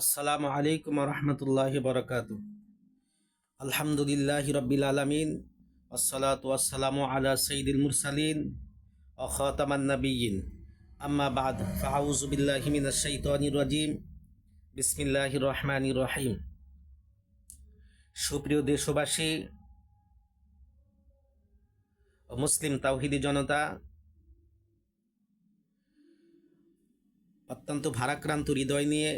আসসালামু আলাইকুম রহমতুল্লাহ বরকাত আলহামদুলিল্লাহ রবিল আলমিন, আসসালাতু আসসালামু আলা সঈদুল মুরসালিন অখতামান নবীন আম্মা বাদ ফাউজু বিল্লাহি মিনাশ শাইতানির রাজিম। বিসমিল্লাহির রহমানির রহিম। সুপ্রিয় দেশবাসী, মুসলিম তাওহিদি জনতা, অত্যন্ত ভারাক্রান্ত হৃদয় নিয়ে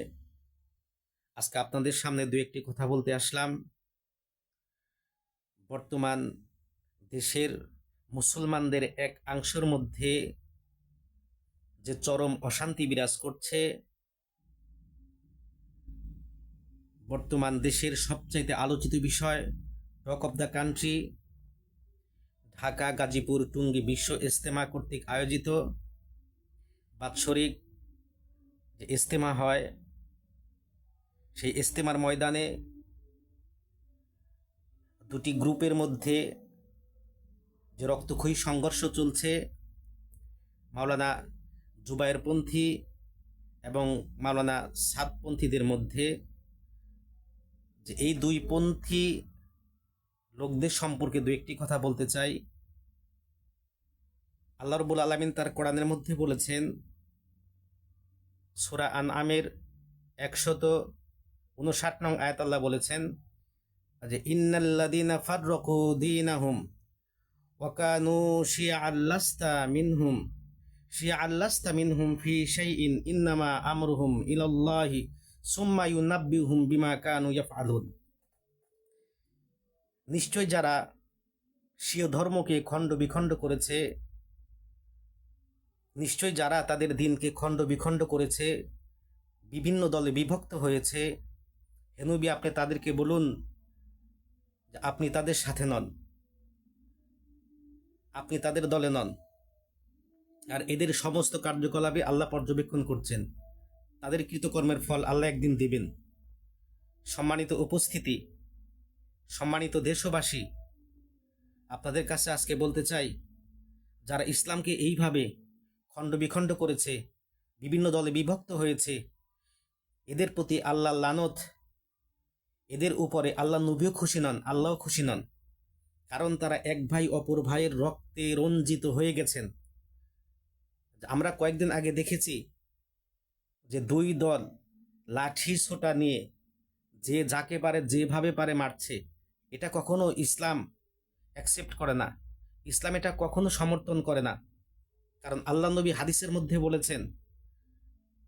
আজকে আপনাদের সামনে দু একটি কথা বলতে আসলাম। বর্তমান দেশের মুসলমানদের এক অংশের মধ্যে যে চরম অশান্তি বিরাজ করছে, বর্তমান দেশের সবচাইতে আলোচিত বিষয় talk of the country, Dhaka, Gazipur, Tongi Bishwa Ijtema কর্তৃক আয়োজিত। বাৎসরিক যে ইস্তেমা হয় সেই ইস্তেমার ময়দানে দুটি গ্রুপের মধ্যে যে রক্তক্ষয়ী সংঘর্ষ চলছে, মাওলানা জুবায়েরপন্থী এবং মাওলানা সাতপন্থীদের মধ্যে, যে এই দুই পন্থী লোকদের সম্পর্কে দু একটি কথা বলতে চাই। আল্লাহ রবুল আলমিন তার কোরআনের মধ্যে বলেছেন, সুরা আন আমের একশত উনষাট নং আয়াত আল্লাহ বলেছেন যে ইন্নাল্লাদিনা ফাররকু দীনাহুম ওয়াকানু শিয়া আল্লাস্তা মিনহুম শিয়া আল্লাস্তা মিনহুম ফি শাইইন ইন্নামা আমরুহুম ইলাল্লাহি সুম্মা ইউনাব্বিহুম বিমা কানু ইয়াফআলুন। নিশ্চয় যারা স্বীয় ধর্মকে খণ্ড বিখণ্ড করেছে, নিশ্চয় যারা তাদের দিনকে খণ্ড বিখণ্ড করেছে, বিভিন্ন দলে বিভক্ত হয়েছে হেনুবি আপনি তাদেরকে বলুন আপনি তাদের সাথে নন। আপনি তাদের দলে নন। আর এদের সমস্ত কার্যকলাপে আল্লাহ পর্যবেক্ষণ করছেন। তাদের কৃতকর্মের ফল আল্লাহ একদিন দেবেন। সম্মানিত উপস্থিতি, সম্মানিত দেশবাসী, আপনাদের কাছে আজকে বলতে চাই, যারা ইসলামকে এইভাবে খণ্ড বিখণ্ড করেছে, বিভিন্ন দলে বিভক্ত হয়েছে, এদের প্রতি আল্লাহ লানত এদের উপরে আল্লাহ নবীও খুশি নন, আল্লাহও খুশি নন। কারণ তারা এক ভাই অপর ভাইয়ের রক্তে রঞ্জিত হয়ে গেছেন। আমরা কয়েকদিন আগে দেখেছি যে দুই দল লাঠি ছোটা নিয়ে যে যাকে পারে, যেভাবে পারে মারছে। এটা কখনো ইসলাম অ্যাকসেপ্ট করে না। ইসলাম এটা কখনো সমর্থন করে না। কারণ আল্লাহ নবী হাদিসের মধ্যে বলেছেন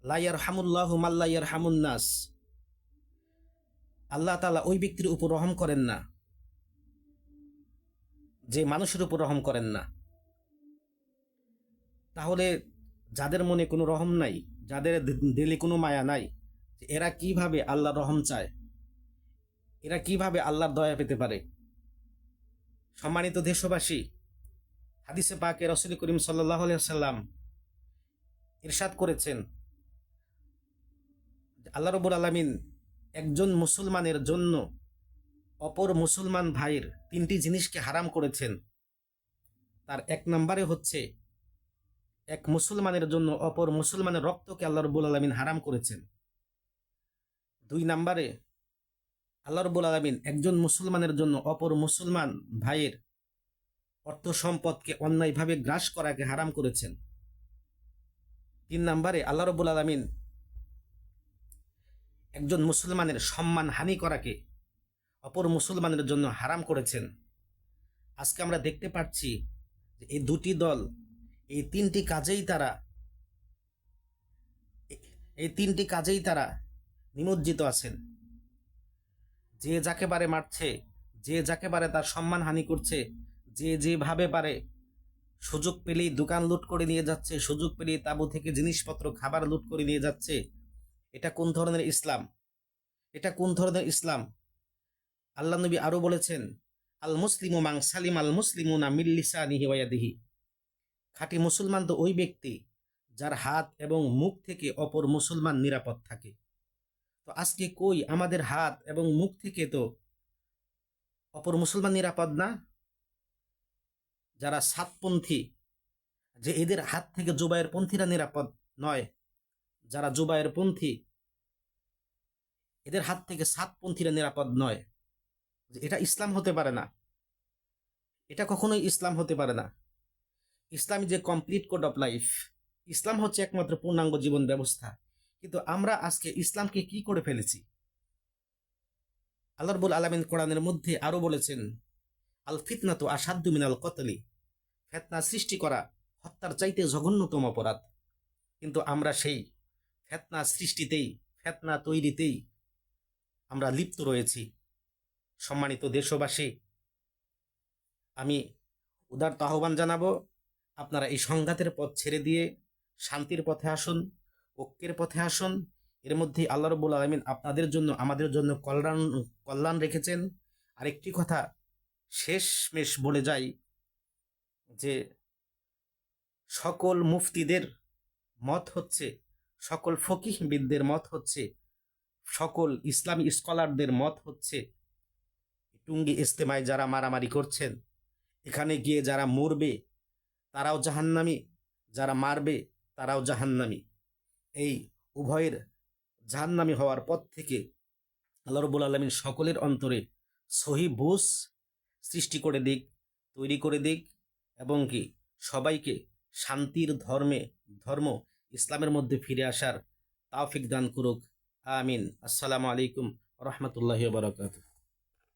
লাইয়ার হামুল্লাহ মাল্লাইয়ার হামুন্নাস আল্লাহ তালা ওই ব্যক্তির উপর রহম করেন না। যে মানুষের উপর রহম করেন না। তাহলে যাদের মনে কোনো রহম নাই, যাদের দিলে কোনো মায়া নাই এরা কীভাবে আল্লাহ রহম চায়? এরা কীভাবে আল্লাহর দয়া পেতে পারে? সম্মানিত দেশবাসী, হাদিসে পাকে রসুল করিম সাল্লাহ সাল্লাম ইরশাদ করেছেন আল্লাহ রবুল আলমিন একজন মুসলমানের জন্য অপর মুসলমান ভাইয়ের তিনটি জিনিসকে হারাম করেছেন। তার এক নম্বরে হচ্ছে, এক মুসলমানের জন্য অপর মুসলমানের রক্তকে আল্লাহ রবুল আলমিন হারাম করেছেন। দুই নম্বরে, আল্লাহ রবুল আলমিন একজন মুসলমানের জন্য অপর মুসলমান ভাইয়ের অর্থ সম্পদকে অন্যায়ভাবে গ্রাস করাকে হারাম করেছেন। তিন নম্বরে, আল্লাহ রবুল আলমিন একজন মুসলমানের সম্মান হানি করাকে অপর মুসলমানের জন্য হারাম করেছেন। আজকে আমরা দেখতে পাচ্ছি যে এই দুটি দল, এই তিনটি কাজেই তারা, এই তিনটি কাজেই তারা নিমজ্জিত আছেন। যে যাকে পারে মারছে, যে যাকে পারে তার সম্মান হানি করছে, যে যেভাবে পারে সুযোগ পেলেই দোকান লুট করে নিয়ে যাচ্ছে, সুযোগ পেলেই তাবু থেকে জিনিসপত্র, খাবার লুট করে নিয়ে যাচ্ছে এটা কোন ধরনের ইসলাম? এটা কোন ধরনের ইসলাম? আল্লাহ নবী আরও বলেছেন, আল মুসলিম মাং সালিম আল মুসলিমুনা মিল্লিসা নিহিওয়াদিহি খাঁটি মুসলমান তো ওই ব্যক্তি যার হাত এবং মুখ থেকে অপর মুসলমান নিরাপদ থাকে। তো আজকে কই আমাদের হাত এবং মুখ থেকে তো অপর মুসলমান নিরাপদ না? যারা সাতপন্থী, যে এদের হাত থেকে জুবাইয়ের পন্থীরা নিরাপদ নয়। যারা জুবাইয়ের পন্থী, এদের হাত থেকে সাতপন্থীরা নিরাপদ নয়। এটা ইসলাম হতে পারে না। এটা কখনোই ইসলাম হতে পারে না। ইসলাম যে কমপ্লিট কোড অফ লাইফ ইসলাম হচ্ছে একমাত্র পূর্ণাঙ্গ জীবন ব্যবস্থা। কিন্তু আমরা আজকে ইসলামকে কি করে ফেলেছি? আল্লাহ রবুল আলমিন কোরআনের মধ্যে আরও বলেছেন, আল ফিতনা তো আসাধ্য মিনাল কতলি। ফেতনা সৃষ্টি করা হত্যার চাইতে জঘন্যতম অপরাধ। কিন্তু আমরা সেই ফেতনা সৃষ্টিতেই, ফেতনা তৈরিতেই আমরা লিপ্ত রয়েছি। সম্মানিত দেশবাসী, আমি উদারত আহ্বান জানাব, আপনারা এই সংঘাতের পথ ছেড়ে দিয়ে শান্তির পথে আসুন, ঐক্যের পথে আসুন। এর মধ্যে আল্লাহ রবুল আলমিন আপনাদের জন্য, আমাদের জন্য কল্যাণ কল্যাণ রেখেছেন। আরেকটি কথা শেষমেশ বলে যাই যে সকল মুফতিদের মত হচ্ছে সকল ফকিহবিদদের মত হচ্ছে, সকল ইসলামী স্কলারদের মত হচ্ছে, টুঙ্গি ইস্তেমায় যারা মারামারি করছেন, এখানে গিয়ে যারা মরবে, তারাও জাহান্নামি, যারা মারবে, তারাও জাহান্নামি। এই উভয়ের জাহান্নামি হওয়ার পর থেকে আল্লাহ রবুল আলমিন সকলের অন্তরে সহি বুঝ সৃষ্টি করে দিক, তৈরি করে দিক এবং কি সবাইকে শান্তির ধর্মে, ধর্ম ইসলামের মধ্যে ফিরে আসার তাওফিক দান করুক। আমিন। আসসালামু আলাইকুম রহমতুল্লাহ বারকাত